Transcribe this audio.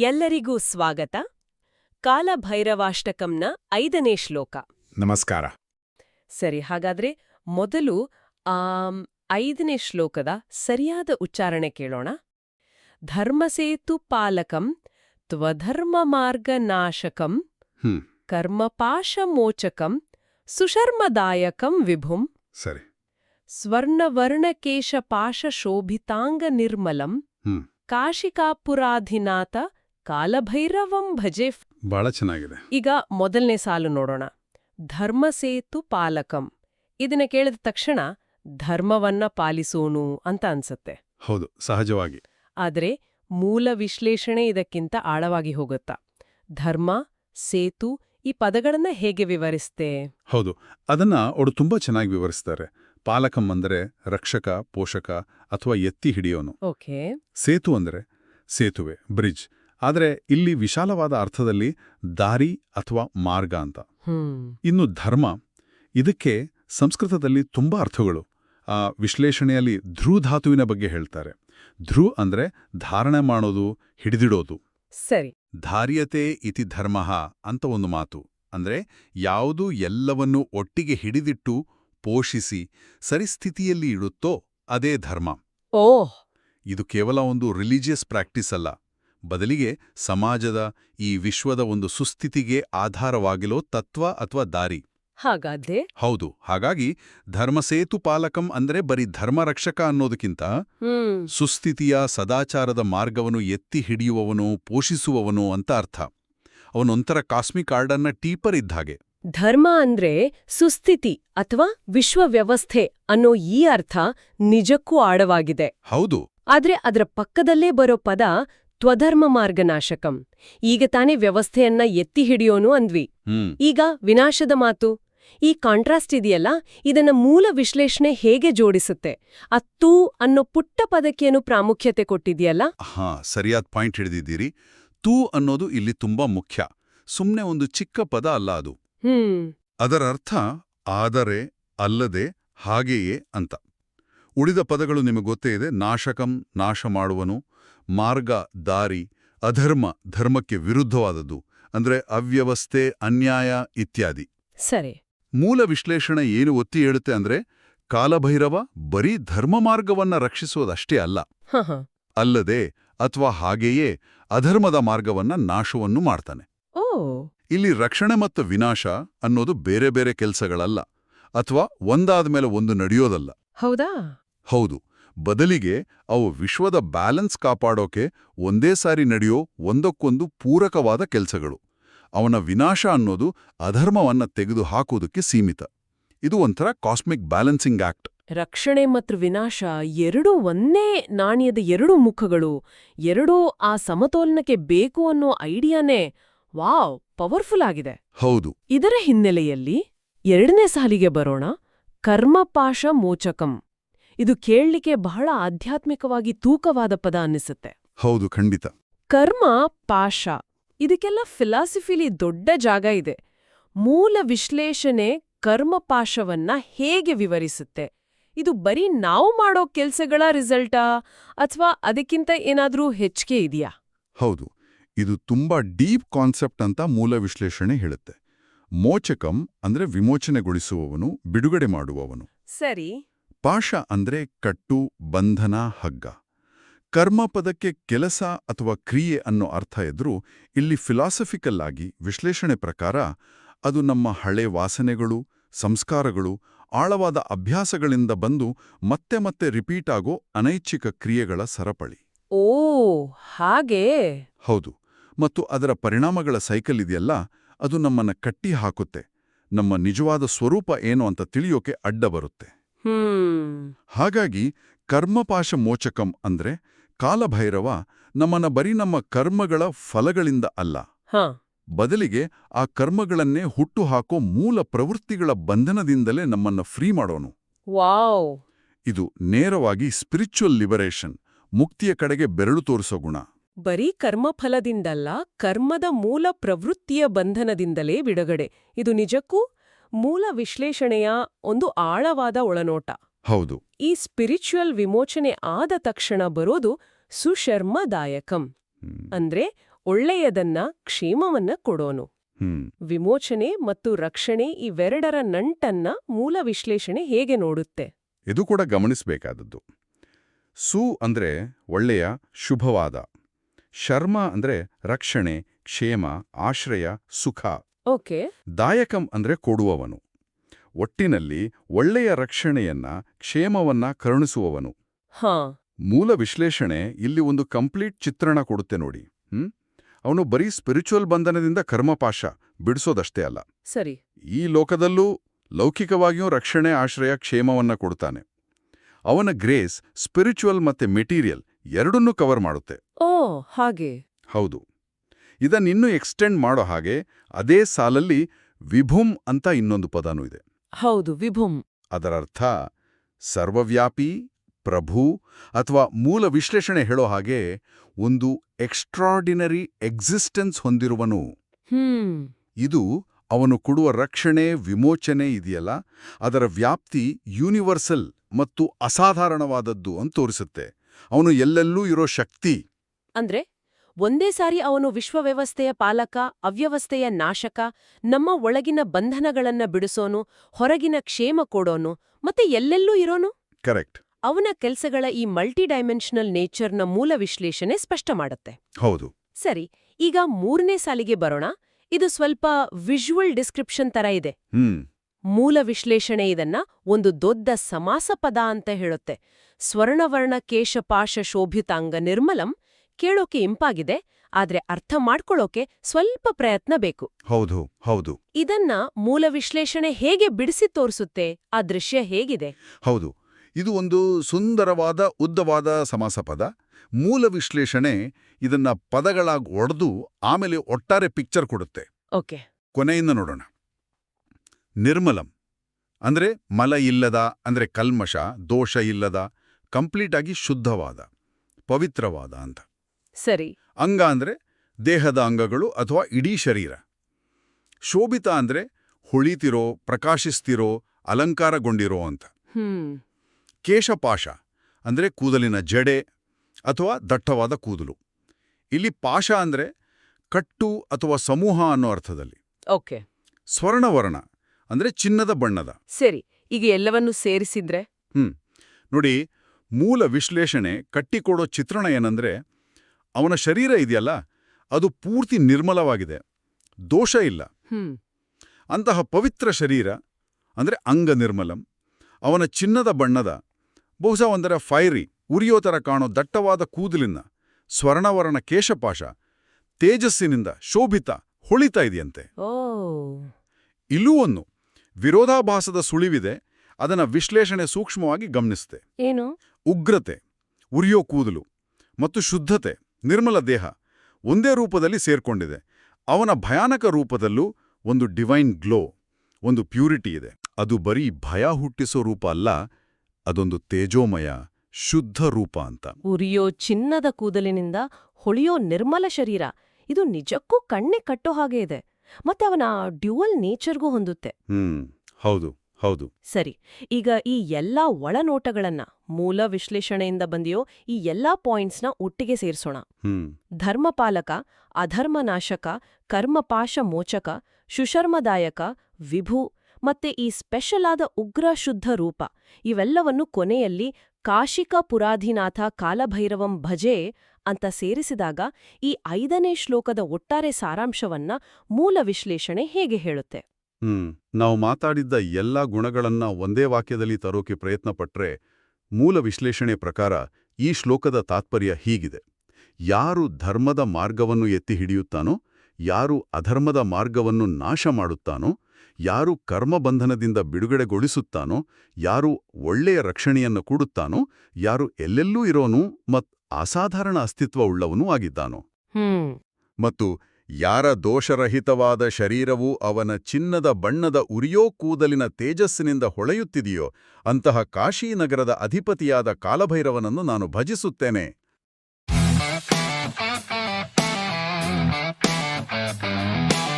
ಎಲ್ಲರಿಗೂ ಸ್ವಾಗತ. ಕಾಲಭೈರವಾಷ್ಟಕಂನ ಐದನೇ ಶ್ಲೋಕ. ನಮಸ್ಕಾರ. ಸರಿ ಹಾಗಾದ್ರೆ ಮೊದಲು ಆ ಐದನೇ ಶ್ಲೋಕದ ಸರಿಯಾದ ಉಚ್ಚಾರಣೆ ಕೇಳೋಣ. ಧರ್ಮಸೇತು ಪಾಲಕಂ ತ್ವಧರ್ಮ ಮಾರ್ಗನಾಶಕಂ ಕರ್ಮಪಾಶಮೋಚಕಂ ಸುಶರ್ಮದಾಯಕಂ ವಿಭುಂ. ಸರಿ. ಶೋಭಿತಾಂಗ ನಿರ್ಮಲಂ ಹ್ಮ್. ಕಾಶಿಕಾಪುರಾಧಿನಾಥ ಕಾಲಭೈರವಂ ಭಜೆ ಬಹಳ ಚೆನ್ನಾಗಿದೆ. ಈಗ ಮೊದಲನೇ ಸಾಲು ನೋಡೋಣ. ಧರ್ಮ ಸೇತು ಪಾಲಕಂ. ಇದನ್ನ ಕೇಳಿದ ತಕ್ಷಣ ಧರ್ಮವನ್ನ ಪಾಲಿಸೋನು ಅಂತ ಅನ್ಸತ್ತೆ. ಹೌದು ಸಹಜವಾಗಿ. ಆದರೆ ಮೂಲ ವಿಶ್ಲೇಷಣೆ ಇದಕ್ಕಿಂತ ಆಳವಾಗಿ ಹೋಗುತ್ತಾ. ಧರ್ಮ ಸೇತು ಈ ಪದಗಳನ್ನ ಹೇಗೆ ವಿವರಿಸ್ತೆ? ಹೌದು ಅದನ್ನ ಅವರು ತುಂಬಾ ಚೆನ್ನಾಗಿ ವಿವರಿಸ್ತಾರೆ. ಪಾಲಕಂ ಅಂದರೆ ರಕ್ಷಕ ಪೋಷಕ ಅಥವಾ ಎತ್ತಿ ಹಿಡಿಯೋನು. ಓಕೆ. ಸೇತು ಅಂದರೆ ಸೇತುವೆ ಬ್ರಿಡ್ಜ್. ಆದರೆ ಇಲ್ಲಿ ವಿಶಾಲವಾದ ಅರ್ಥದಲ್ಲಿ ದಾರಿ ಅಥವಾ ಮಾರ್ಗ ಅಂತ. ಇನ್ನು ಧರ್ಮ ಇದಕ್ಕೆ ಸಂಸ್ಕೃತದಲ್ಲಿ ತುಂಬಾ ಅರ್ಥಗಳು. ಆ ವಿಶ್ಲೇಷಣೆಯಲ್ಲಿ ಧಾತುವಿನ ಬಗ್ಗೆ ಹೇಳ್ತಾರೆ. ಧ್ರು ಅಂದ್ರೆ ಧಾರಣೆ ಮಾಡೋದು ಹಿಡಿದಿಡೋದು. ಸರಿ. ಧಾರ್ಯತೆ ಇತಿ ಧರ್ಮ ಅಂತ ಒಂದು ಮಾತು. ಅಂದ್ರೆ ಯಾವುದು ಎಲ್ಲವನ್ನೂ ಒಟ್ಟಿಗೆ ಹಿಡಿದಿಟ್ಟು ಪೋಷಿಸಿ ಸರಿಸ್ಥಿತಿಯಲ್ಲಿ ಇಡುತ್ತೋ ಅದೇ ಧರ್ಮ. ಓಹ್! ಇದು ಕೇವಲ ಒಂದು ರಿಲಿಜಿಯಸ್ ಪ್ರಾಕ್ಟೀಸ್ ಅಲ್ಲ. ಬದಲಿಗೆ ಸಮಾಜದ ಈ ವಿಶ್ವದ ಒಂದು ಸುಸ್ಥಿತಿಗೆ ಆಧಾರವಾಗಿಲೋ ತತ್ವ ಅಥವಾ ದಾರಿ? ಹಾಗಾದ್ರೆ? ಹೌದು. ಹಾಗಾಗಿ ಧರ್ಮಸೇತು ಪಾಲಕಂ ಅಂದ್ರೆ ಬರೀ ಧರ್ಮರಕ್ಷಕ ಅನ್ನೋದಕ್ಕಿಂತ ಸುಸ್ಥಿತಿಯ ಸದಾಚಾರದ ಮಾರ್ಗವನ್ನು ಎತ್ತಿ ಹಿಡಿಯುವವನು ಪೋಷಿಸುವವನು ಅಂತ ಅರ್ಥ. ಅವನೊಂಥರ ಕಾಸ್ಮಿಕ್ ಆರ್ಡರ್ನ ಟೀಪರ್ ಇದ್ದಾಗೆ ಧರ್ಮ ಅಂದ್ರೆ ಸುಸ್ಥಿತಿ ಅಥವಾ ವಿಶ್ವವ್ಯವಸ್ಥೆ ಅನ್ನೋ ಈ ಅರ್ಥ ನಿಜಕ್ಕೂ ಆಡವಾಗಿದೆ ಹೌದು. ಆದ್ರೆ ಅದರ ಪಕ್ಕದಲ್ಲೇ ಬರೋ ಪದ ತ್ವಧರ್ಮ ಮಾರ್ಗನಾಶಕಂ. ಈಗ ತಾನೇ ವ್ಯವಸ್ಥೆಯನ್ನ ಎತ್ತಿ ಹಿಡಿಯೋನು ಅಂದ್ವಿ. ಈಗ ವಿನಾಶದ ಮಾತು. ಈ ಕಾಂಟ್ರಾಸ್ಟ್ ಇದೆಯಲ್ಲ? ಇದನ್ನ ಮೂಲ ವಿಶ್ಲೇಷಣೆ ಹೇಗೆ ಜೋಡಿಸುತ್ತೆ? ಅತ್ತು ಅನ್ನೋ ಪುಟ್ಟ ಪದಕ್ಕೇನು ಪ್ರಾಮುಖ್ಯತೆ ಕೊಟ್ಟಿದೆಯಲ್ಲ? ಹಾ ಸರಿಯಾದ ಪಾಯಿಂಟ್ ಹಿಡಿದಿದ್ದೀರಿ. ತೂ ಅನ್ನೋದು ಇಲ್ಲಿ ತುಂಬಾ ಮುಖ್ಯ. ಸುಮ್ನೆ ಒಂದು ಚಿಕ್ಕ ಪದ ಅಲ್ಲ ಅದು. ಹ್ಮ್. ಅದರ ಅರ್ಥ ಆದರೆ ಅಲ್ಲದೆ ಹಾಗೆಯೇ ಅಂತ. ಉಳಿದ ಪದಗಳು ನಿಮಗೆ ಗೊತ್ತೇ ಇದೆ. ನಾಶಕಂ ನಾಶ ಮಾಡುವನು ಮಾರ್ಗ ದಾರಿ ಅಧರ್ಮ ಧರ್ಮಕ್ಕೆ ವಿರುದ್ಧವಾದದ್ದು ಅಂದ್ರೆ ಅವ್ಯವಸ್ಥೆ ಅನ್ಯಾಯ ಇತ್ಯಾದಿ. ಸರಿ. ಮೂಲ ವಿಶ್ಲೇಷಣೆ ಏನು ಒತ್ತಿ ಹೇಳುತ್ತೆ ಅಂದ್ರೆ ಕಾಲಭೈರವ ಬರೀ ಧರ್ಮ ಮಾರ್ಗವನ್ನ ರಕ್ಷಿಸೋದಷ್ಟೇ ಅಲ್ಲ. ಅಲ್ಲದೆ ಅಥವಾ ಹಾಗೆಯೇ ಅಧರ್ಮದ ಮಾರ್ಗವನ್ನ ನಾಶವನ್ನು ಮಾಡ್ತಾನೆ. ಓ. ಇಲ್ಲಿ ರಕ್ಷಣೆ ಮತ್ತು ವಿನಾಶ ಅನ್ನೋದು ಬೇರೆ ಬೇರೆ ಕೆಲಸಗಳಲ್ಲ ಅಥವಾ ಒಂದಾದ ಮೇಲೆ ಒಂದು ನಡೆಯೋದಲ್ಲ. ಹೌದಾ? ಹೌದು. ಬದಲಿಗೆ ಅವು ವಿಶ್ವದ ಬ್ಯಾಲೆನ್ಸ್ ಕಾಪಾಡೋಕೆ ಒಂದೇ ಸಾರಿ ನಡೆಯೋ ಒಂದಕ್ಕೊಂದು ಪೂರಕವಾದ ಕೆಲಸಗಳು. ಅವನ ವಿನಾಶ ಅನ್ನೋದು ಅಧರ್ಮವನ್ನ ತೆಗೆದು ಹಾಕುವುದಕ್ಕೆ ಸೀಮಿತ. ಇದು ಒಂಥರ ಕಾಸ್ಮಿಕ್ ಬ್ಯಾಲೆನ್ಸಿಂಗ್ ಆಕ್ಟ್. ರಕ್ಷಣೆ ಮತ್ತು ವಿನಾಶ ಎರಡೂ ಒಂದೇ ನಾಣ್ಯದ ಎರಡು ಮುಖಗಳು. ಎರಡೂ ಆ ಸಮತೋಲನಕ್ಕೆ ಬೇಕು ಅನ್ನೋ ಐಡಿಯಾನೇ ವಾವ್ ಪವರ್ಫುಲ್ ಆಗಿದೆ. ಹೌದು. ಇದರ ಹಿನ್ನೆಲೆಯಲ್ಲಿ ಎರಡನೇ ಸಾಲಿಗೆ ಬರೋಣ ಕರ್ಮಪಾಶ ಮೋಚಕಂ. ಇದು ಕೇಳಲಿಕ್ಕೆ ಬಹಳ ಆಧ್ಯಾತ್ಮಿಕವಾಗಿ ತೂಕವಾದ ಪದ ಅನ್ನಿಸುತ್ತೆ. ಹೌದು ಖಂಡಿತ. ಕರ್ಮ ಪಾಶ ಇದಕ್ಕೆಲ್ಲ ಫಿಲಾಸಫಿಲಿ ದೊಡ್ಡ ಜಾಗ ಇದೆ. ಮೂಲ ವಿಶ್ಲೇಷಣೆ ಕರ್ಮಪಾಶವನ್ನ ಹೇಗೆ ವಿವರಿಸುತ್ತೆ? ಇದು ಬರೀ ನಾವು ಮಾಡೋ ಕೆಲ್ಸಗಳ ರಿಸಲ್ಟಾ? ಅಥವಾ ಅದಕ್ಕಿಂತ ಏನಾದರೂ ಹೆಚ್ಚಿಗೆ ಇದೆಯಾ? ಹೌದು ಇದು ತುಂಬಾ ಡೀಪ್ ಕಾನ್ಸೆಪ್ಟ್ ಅಂತ ಮೂಲ ವಿಶ್ಲೇಷಣೆ ಹೇಳುತ್ತೆ. ಮೋಚಕಂ ಅಂದ್ರೆ ವಿಮೋಚನೆಗೊಳಿಸುವವನು ಬಿಡುಗಡೆ ಮಾಡುವವನು. ಸರಿ. ಪಾಶ ಅಂದ್ರೆ ಕಟ್ಟು ಬಂಧನ ಹಗ್ಗ. ಕರ್ಮ ಪದಕ್ಕೆ ಕೆಲಸ ಅಥವಾ ಕ್ರಿಯೆ ಅನ್ನೋ ಅರ್ಥ ಎದುರು ಇಲ್ಲಿ ಫಿಲಾಸಫಿಕಲ್ ಆಗಿ ವಿಶ್ಲೇಷಣೆ ಪ್ರಕಾರ ಅದು ನಮ್ಮ ಹಳೆ ವಾಸನೆಗಳು ಸಂಸ್ಕಾರಗಳು ಆಳವಾದ ಅಭ್ಯಾಸಗಳಿಂದ ಬಂದು ಮತ್ತೆ ಮತ್ತೆ ರಿಪೀಟ್ ಆಗೋ ಅನೈಚ್ಛಿಕ ಕ್ರಿಯೆಗಳ ಸರಪಳಿ. ಓ ಹಾಗೆ? ಹೌದು. ಮತ್ತು ಅದರ ಪರಿಣಾಮಗಳ ಸೈಕಲ್ ಇದೆಯಲ್ಲ ಅದು ನಮ್ಮನ್ನ ಕಟ್ಟಿ ಹಾಕುತ್ತೆ ನಮ್ಮ ನಿಜವಾದ ಸ್ವರೂಪ ಏನು ಅಂತ ತಿಳಿಯೋಕೆ ಅಡ್ಡ ಬರುತ್ತೆ. ಹಾಗಾಗಿ ಕರ್ಮಪಾಶ ಮೋಚಕಂ ಅಂದ್ರೆ ಕಾಲಭೈರವ ನಮ್ಮನ್ನ ಬರೀ ನಮ್ಮ ಕರ್ಮಗಳ ಫಲಗಳಿಂದ ಅಲ್ಲ. ಹ. ಬದಲಿಗೆ ಆ ಕರ್ಮಗಳನ್ನೇ ಹುಟ್ಟು ಹಾಕೋ ಮೂಲ ಪ್ರವೃತ್ತಿಗಳ ಬಂಧನದಿಂದಲೇ ನಮ್ಮನ್ನ ಫ್ರೀ ಮಾಡೋನು. ವಾವ್. ಇದು ನೇರವಾಗಿ ಸ್ಪಿರಿಚುವಲ್ ಲಿಬರೇಷನ್ ಮುಕ್ತಿಯ ಕಡೆಗೆ ಬೆರಳು ತೋರಿಸೋ ಗುಣ. ಬರೀ ಕರ್ಮಫಲದಿಂದಲ್ಲ ಕರ್ಮದ ಮೂಲ ಪ್ರವೃತ್ತಿಯ ಬಂಧನದಿಂದಲೇ ಬಿಡುಗಡೆ. ಇದು ನಿಜಕ್ಕೂ ಮೂಲ ವಿಶ್ಲೇಷಣೆಯ ಒಂದು ಆಳವಾದ ಒಳನೋಟ. ಹೌದು. ಈ ಸ್ಪಿರಿಚುವಲ್ ವಿಮೋಚನೆ ಆದ ತಕ್ಷಣ ಬರೋದು ಸುಶರ್ಮದಾಯಕಂ. ಅಂದ್ರೆ ಒಳ್ಳೆಯದನ್ನ ಕ್ಷೇಮವನ್ನ ಕೊಡೋನು. ವಿಮೋಚನೆ ಮತ್ತು ರಕ್ಷಣೆ ಇವೆರಡರ ನಂಟನ್ನ ಮೂಲ ವಿಶ್ಲೇಷಣೆ ಹೇಗೆ ನೋಡುತ್ತೆ? ಇದು ಕೂಡ ಗಮನಿಸಬೇಕಾದದ್ದು. ಸು ಅಂದ್ರೆ ಒಳ್ಳೆಯ ಶುಭವಾದ. ಶರ್ಮ ಅಂದ್ರೆ ರಕ್ಷಣೆ ಕ್ಷೇಮ ಆಶ್ರಯ ಸುಖ. ಓಕೆ. ದಾಯಕಂ ಅಂದ್ರೆ ಕೊಡುವವನು. ಒಟ್ಟಿನಲ್ಲಿ ಒಳ್ಳೆಯ ರಕ್ಷಣೆಯನ್ನ ಕ್ಷೇಮವನ್ನ ಕರುಣಿಸುವವನು. ಹಾ. ಮೂಲ ವಿಶ್ಲೇಷಣೆ ಇಲ್ಲಿ ಒಂದು ಕಂಪ್ಲೀಟ್ ಚಿತ್ರಣ ಕೊಡುತ್ತೆ ನೋಡಿ. ಹ್ಮ್? ಅವನು ಬರೀ ಸ್ಪಿರಿಚುವಲ್ ಬಂಧನದಿಂದ ಕರ್ಮಪಾಶ ಬಿಡಿಸೋದಷ್ಟೇ ಅಲ್ಲ. ಸರಿ. ಈ ಲೋಕದಲ್ಲೂ ಲೌಕಿಕವಾಗಿಯೂ ರಕ್ಷಣೆ ಆಶ್ರಯ ಕ್ಷೇಮವನ್ನ ಕೊಡುತ್ತಾನೆ ಅವನ ಗ್ರೇಸ್ ಸ್ಪಿರಿಚುವಲ್ ಮತ್ತೆ ಮೆಟೀರಿಯಲ್ ಎರಡನ್ನೂ ಕವರ್ ಮಾಡುತ್ತೆ. ಓ ಹಾಗೆ. ಹೌದು. ಇದನ್ನಿನ್ನೂ ಎಕ್ಸ್ಟೆಂಡ್ ಮಾಡೋ ಹಾಗೆ ಅದೇ ಸಾಲಲ್ಲಿ ವಿಭುಂ ಅಂತ ಇನ್ನೊಂದು ಪದನೂ ಇದೆ. ಹೌದು ವಿಭುಂ. ಅದರರ್ಥ ಸರ್ವವ್ಯಾಪಿ ಪ್ರಭು ಅಥವಾ ಮೂಲ ವಿಶ್ಲೇಷಣೆ ಹೇಳೋ ಹಾಗೆ ಒಂದು ಎಕ್ಸ್ಟ್ರಾರ್ಡಿನರಿ ಎಕ್ಸಿಸ್ಟೆನ್ಸ್ ಹೊಂದಿರುವನು. ಇದು ಅವನು ಕೊಡುವ ರಕ್ಷಣೆ ವಿಮೋಚನೆ ಇದೆಯಲ್ಲ ಅದರ ವ್ಯಾಪ್ತಿ ಯೂನಿವರ್ಸಲ್ ಮತ್ತು ಅಸಾಧಾರಣವಾದದ್ದು ಅಂತ ತೋರಿಸುತ್ತೆ. ಅವನು ಎಲ್ಲೆಲ್ಲೂ ಇರೋ ಶಕ್ತಿ. ಅಂದ್ರೆ? ಒಂದೇ ಸಾರಿ ಅವನು ವಿಶ್ವವ್ಯವಸ್ಥೆಯ ಪಾಲಕ ಅವ್ಯವಸ್ಥೆಯ ನಾಶಕ ನಮ್ಮ ಒಳಗಿನ ಬಂಧನಗಳನ್ನ ಬಿಡಿಸೋನು ಹೊರಗಿನ ಕ್ಷೇಮ ಕೊಡೋನು ಮತ್ತೆ ಎಲ್ಲೆಲ್ಲೂ ಇರೋನು? ಕರೆಕ್ಟ್ ಅವನ ಕೆಲಸಗಳ ಈ ಮಲ್ಟಿ ಡೈಮೆನ್ಷನಲ್ ನೇಚರ್ನ ಮೂಲ ವಿಶ್ಲೇಷಣೆ ಸ್ಪಷ್ಟ ಮಾಡುತ್ತೆ. ಹೌದು. ಸರಿ ಈಗ ಮೂರನೇ ಸಾಲಿಗೆ ಬರೋಣ. ಇದು ಸ್ವಲ್ಪ ವಿಜುವಲ್ ಡಿಸ್ಕ್ರಿಪ್ಷನ್ ತರ ಇದೆ. ಮೂಲ ವಿಶ್ಲೇಷಣೆ ಇದನ್ನ ಒಂದು ದೊಡ್ಡ ಸಮಾಸ ಪದ ಅಂತ ಹೇಳುತ್ತೆ. ಸ್ವರ್ಣವರ್ಣ ಕೇಶಪಾಶ ಶೋಭಿತಾಂಗ ನಿರ್ಮಲಂ ಕೇಳೋಕೆ ಇಂಪಾಗಿದೆ ಆದ್ರೆ ಅರ್ಥ ಮಾಡ್ಕೊಳ್ಳೋಕೆ ಸ್ವಲ್ಪ ಪ್ರಯತ್ನ ಬೇಕು. ಹೌದು ಹೌದು. ಇದನ್ನ ಮೂಲ ವಿಶ್ಲೇಷಣೆ ಹೇಗೆ ಬಿಡಿಸಿ ತೋರಿಸುತ್ತೆ ಆ ದೃಶ್ಯ ಹೇಗಿದೆ? ಹೌದು. ಇದು ಒಂದು ಸುಂದರವಾದ ಉದ್ದವಾದ ಸಮಾಸ ಪದ ಮೂಲ ವಿಶ್ಲೇಷಣೆ ಇದನ್ನ ಪದಗಳಾಗಿ ಒಡೆದು ಆಮೇಲೆ ಒಟ್ಟಾರೆ ಪಿಕ್ಚರ್ ಕೊಡುತ್ತೆ. ಓಕೆ. ಕೊನೆಯಿಂದ ನೋಡೋಣ. ನಿರ್ಮಲಂ. ಅಂದ್ರೆ ಮಲ ಇಲ್ಲದ ಅಂದ್ರೆ ಕಲ್ಮಶ ದೋಷ ಇಲ್ಲದ ಕಂಪ್ಲೀಟ್ ಆಗಿ ಶುದ್ಧವಾದ ಪವಿತ್ರವಾದ ಅಂತ. ಸರಿ. ಅಂಗ ಅಂದ್ರೆ ದೇಹದ ಅಂಗಗಳು ಅಥವಾ ಇಡೀ ಶರೀರ. ಶೋಭಿತ ಅಂದ್ರೆ ಹೊಳಿತಿರೋ ಪ್ರಕಾಶಿಸ್ತಿರೋ ಅಲಂಕಾರಗೊಂಡಿರೋ ಅಂತ. ಕೇಶಪಾಶ ಅಂದ್ರೆ ಕೂದಲಿನ ಜಡೆ ಅಥವಾ ದಟ್ಟವಾದ ಕೂದಲು. ಇಲ್ಲಿ ಪಾಶ ಅಂದ್ರೆ ಕಟ್ಟು ಅಥವಾ ಸಮೂಹ ಅನ್ನೋ ಅರ್ಥದಲ್ಲಿ. ಓಕೆ. ಸ್ವರ್ಣವರ್ಣ ಅಂದ್ರೆ ಚಿನ್ನದ ಬಣ್ಣದ. ಸರಿ ಈಗ ಎಲ್ಲವನ್ನೂ ಸೇರಿಸಿದ್ರೆ? ಹ್ಮ್. ನೋಡಿ ಮೂಲ ವಿಶ್ಲೇಷಣೆ ಕಟ್ಟಿಕೊಡೋ ಚಿತ್ರಣ ಏನಂದ್ರೆ ಅವನ ಶರೀರ ಇದೆಯಲ್ಲ ಅದು ಪೂರ್ತಿ ನಿರ್ಮಲವಾಗಿದೆ. ದೋಷ ಇಲ್ಲ. ಅಂತಹ ಪವಿತ್ರ ಶರೀರ ಅಂದ್ರೆ ಅಂಗ ನಿರ್ಮಲಂ ಅವನ ಚಿನ್ನದ ಬಣ್ಣದ ಬಹುಶಃ ಒಂದರ ಫೈರಿ ಉರಿಯೋ ಥರ ಕಾಣೋ ದಟ್ಟವಾದ ಕೂದಲಿನ ಸ್ವರ್ಣವರ್ಣ ಕೇಶಪಾಶ ತೇಜಸ್ಸಿನಿಂದ ಶೋಭಿತ ಹೊಳಿತಾ ಇದೆಯಂತೆ. ಇಲ್ಲೂ ಒಂದು ವಿರೋಧಾಭಾಸದ ಸುಳಿವಿದೆ ಅದನ್ನ ವಿಶ್ಲೇಷಣೆ ಸೂಕ್ಷ್ಮವಾಗಿ ಗಮನಿಸುತ್ತೆ. ಏನು? ಉಗ್ರತೆ ಉರಿಯೋ ಕೂದಲು ಮತ್ತು ಶುದ್ಧತೆ. ನಿರ್ಮಲ ದೇಹ ಒಂದೇ ರೂಪದಲ್ಲಿ ಸೇರ್ಕೊಂಡಿದೆ. ಅವನ ಭಯಾನಕ ರೂಪದಲ್ಲೂ ಒಂದು ಡಿವೈನ್ ಗ್ಲೋ ಒಂದು ಪ್ಯೂರಿಟಿ ಇದೆ. ಅದು ಬರೀ ಭಯ ಹುಟ್ಟಿಸೋ ರೂಪ ಅಲ್ಲ ಅದೊಂದು ತೇಜೋಮಯ ಶುದ್ಧ ರೂಪ ಅಂತ. ಉರಿಯೋ ಚಿನ್ನದ ಕೂದಲಿನಿಂದ ಹೊಳೆಯೋ ನಿರ್ಮಲ ಶರೀರ. ಇದು ನಿಜಕ್ಕೂ ಕಣ್ಣೆ ಕಟ್ಟೋ ಹಾಗೆ ಇದೆ. ಮತ್ತೆ ಅವನ ಡ್ಯುವಲ್ ನೇಚರ್ಗೂ ಹೊಂದುತ್ತೆ. ಹ್ಮ್ ಹೌದು. ಹೌದು. ಸರಿ ಈಗ ಈ ಎಲ್ಲಾ ಒಳನೋಟಗಳನ್ನ ಮೂಲ ವಿಶ್ಲೇಷಣೆಯಿಂದ ಬಂದಿಯೋ ಈ ಎಲ್ಲಾ ಪಾಯಿಂಟ್ಸ್ನ ಒಟ್ಟಿಗೆ ಸೇರಿಸೋಣ. ಹ್ಮ್. ಧರ್ಮಪಾಲಕ ಅಧರ್ಮನಾಶಕ ಕರ್ಮಪಾಶ ಮೋಚಕ ಶುಶರ್ಮದಾಯಕ ವಿಭು ಮತ್ತೆ ಈ ಸ್ಪೆಷಲ್ ಆದ ಉಗ್ರ ಶುದ್ಧ ರೂಪ ಇವೆಲ್ಲವನ್ನು ಕೊನೆಯಲ್ಲಿ ಕಾಶಿಕ ಪುರಾಧಿನಾಥ ಕಾಲಭೈರವಂ ಭಜೆ ಅಂತ ಸೇರಿಸಿದಾಗ ಈ ಐದನೇ ಶ್ಲೋಕದ ಒಟ್ಟಾರೆ ಸಾರಾಂಶವನ್ನ ಮೂಲ ವಿಶ್ಲೇಷಣೆ ಹೇಗೆ ಹೇಳುತ್ತೆ? ಹ್ಮ್ ನಾವು ಮಾತಾಡಿದ್ದ ಎಲ್ಲ ಗುಣಗಳನ್ನ ಒಂದೇ ವಾಕ್ಯದಲ್ಲಿ ತರೋಕೆ ಪ್ರಯತ್ನ ಪಟ್ರೆ ಮೂಲ ವಿಶ್ಲೇಷಣೆ ಪ್ರಕಾರ ಈ ಶ್ಲೋಕದ ತಾತ್ಪರ್ಯ ಹೀಗಿದೆ. ಯಾರು ಧರ್ಮದ ಮಾರ್ಗವನ್ನು ಎತ್ತಿ ಹಿಡಿಯುತ್ತಾನೋ ಯಾರು ಅಧರ್ಮದ ಮಾರ್ಗವನ್ನು ನಾಶ ಮಾಡುತ್ತಾನೋ ಯಾರು ಕರ್ಮಬಂಧನದಿಂದ ಬಿಡುಗಡೆಗೊಳಿಸುತ್ತಾನೋ ಯಾರು ಒಳ್ಳೆಯ ರಕ್ಷಣೆಯನ್ನು ಕೂಡುತ್ತಾನೋ ಯಾರು ಎಲ್ಲೆಲ್ಲೂ ಇರೋನು ಮತ್ ಅಸಾಧಾರಣ ಅಸ್ತಿತ್ವವುಳ್ಳವನೂ ಆಗಿದ್ದಾನೋ. ಹ್ಮ್. ಮತ್ತು ಯಾರ ದೋಷರಹಿತವಾದ ಶರೀರವು ಅವನ ಚಿನ್ನದ ಬಣ್ಣದ ಉರಿಯೋ ಕೂದಲಿನ ತೇಜಸ್ಸಿನಿಂದ ಹೊಳೆಯುತ್ತಿದೆಯೋ, ಅಂತಹ ಕಾಶೀನಗರದ ಅಧಿಪತಿಯಾದ ಕಾಲಭೈರವನನ್ನು ನಾನು ಭಜಿಸುತ್ತೇನೆ.